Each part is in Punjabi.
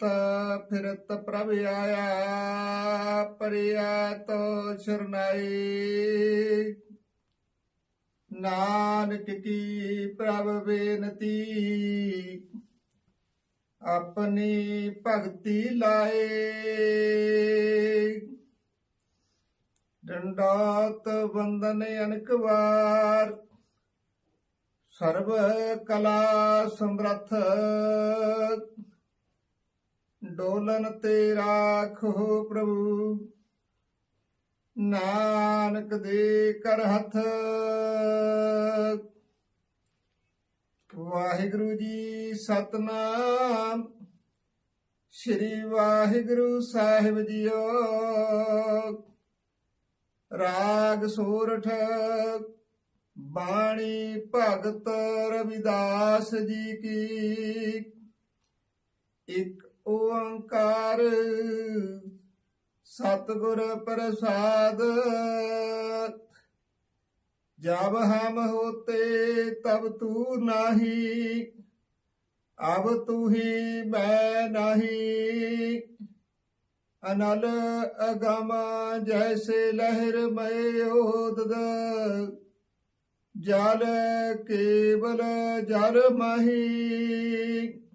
ਫਿਰਤ ਫਿਰਤ ਪ੍ਰਭ ਆਇਆ, ਪਰਿਆ ਤੋ ਸ਼ਰਨਾਈ। ਨਾਨਕ ਕੀ ਪ੍ਰਭ ਬੇਨਤੀ, ਆਪਣੀ ਭਗਤੀ ਲਾਏ। ਡੰਡਾਤ ਬੰਦਨ ਅਨਕ ਵਾਰ ਸਰਬ ਕਲਾ ਸਮਰਥ। ਡੋਲਨ ਤੇ ਰਾਖੋ ਪ੍ਰਭੂ। ਨਾਨਕ ਦੇ ਕਰ ਹੱਥ। ਵਾਹਿਗੁਰੂ ਜੀ ਸਤਨਾਮ। ਸ੍ਰੀ ਵਾਹਿਗੁਰੂ ਸਾਹਿਬ ਜੀਓ। ਰਾਗ ਸੋਰਠ। ਬਾਣੀ ਭਗਤ ਰਵਿਦਾਸ ਜੀ ਕੀ। ਇੱਕ ਓੰਕਾਰ ਸਤਗੁਰ ਪ੍ਰਸਾਦ। ਜਬ ਹਮ ਹੋਤੇ ਤਬ ਤੂ ਨਾਹੀ, ਅਬ ਤੂ ਹੀ ਮੈਂ ਨਾਹੀ। ਅਨਲ ਅਗਮ ਜੈਸੇ ਲਹਿਰ ਮੈ ਓਦਦ ਜਲ ਕੇਵਲ ਜਲ ਮਹੀ।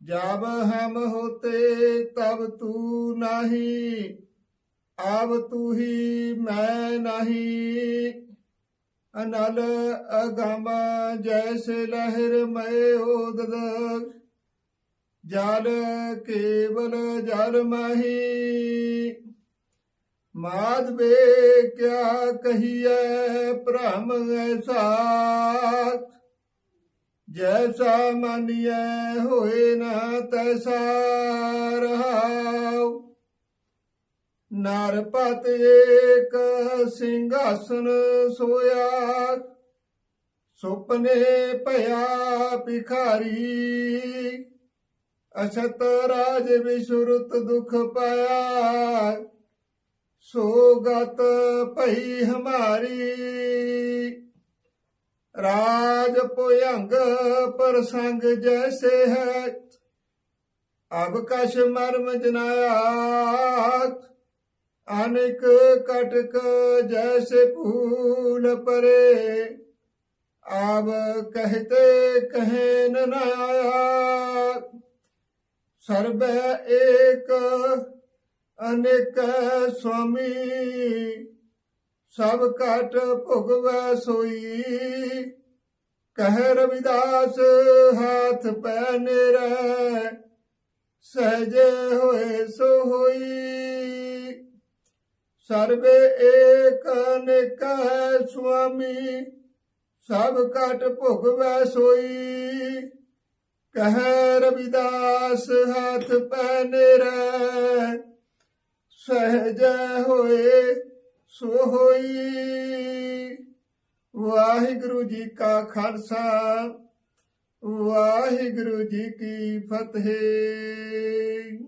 जब हम होते तब तू नहीं अब तू ही मैं नहीं अनल अगम जैसे लहर में उदद जल केवल जल मही माधवे क्या कहिए ब्रह्म ऐसा ਜੈਸਾ ਮਨਿਐ ਹੋਏ ਨਾ ਤੈਸਾ ਰਹਾਉ। ਨਰਪਤ ਏਕ ਸਿੰਘਾਸਨ ਸੋਇਆ। ਸੁਪਨੇ ਭਇਆ ਭਿਖਾਰੀ। ਅਛਤ ਰਾਜ ਵਿਸ਼ੁਰਤ ਦੁਖ ਪਾਇਆ। ਸੋਗਤ ਭਈ ਹਮਾਰੀ। ਰਾਜ ਭੁਯੰਗ ਪ੍ਰਸੰਗ ਜੈਸੇ ਹੈ। ਅਬ ਕਸ਼ ਮਰਮ ਜਨਾਇਆਤ ਅਨੇਕ ਕਟਕ ਜੈਸੇ ਫੂਲ ਪਰੇ। ਆਬ ਕਹਤੇ ਕਹੇ ਨ ਆਇਆ ਸਰਬ ਏਕ, ਅਨੇਕ ਸੁਆਮੀ ਸਭ ਘਟ ਭੁਗਵੈ ਸੋਈ। ਕਹਿ ਰਵਿਦਾਸ, ਹਾਥ ਪੈ ਨਿਰੈ, ਸਹਜੇ ਹੋਏ ਸੋ ਹੋਈ। ਸਰਬੇ ਏਕ ਅਨੇਕ ਹੈ ਸੁਆਮੀ, ਸਭ ਘਟ ਭੁਗਵੈ ਸੋਈ। ਕਹਿ ਰਵਿਦਾਸ, ਹਾਥ ਪੈ ਨਿਰੈ, ਸਹਜੇ ਹੋਏ ਸੋ ਹੋਈ। ਵਾਹਿਗੁਰੂ ਜੀ ਕਾ ਖਾਲਸਾ ਵਾਹਿਗੁਰੂ ਜੀ ਕੀ ਫਤਿਹ।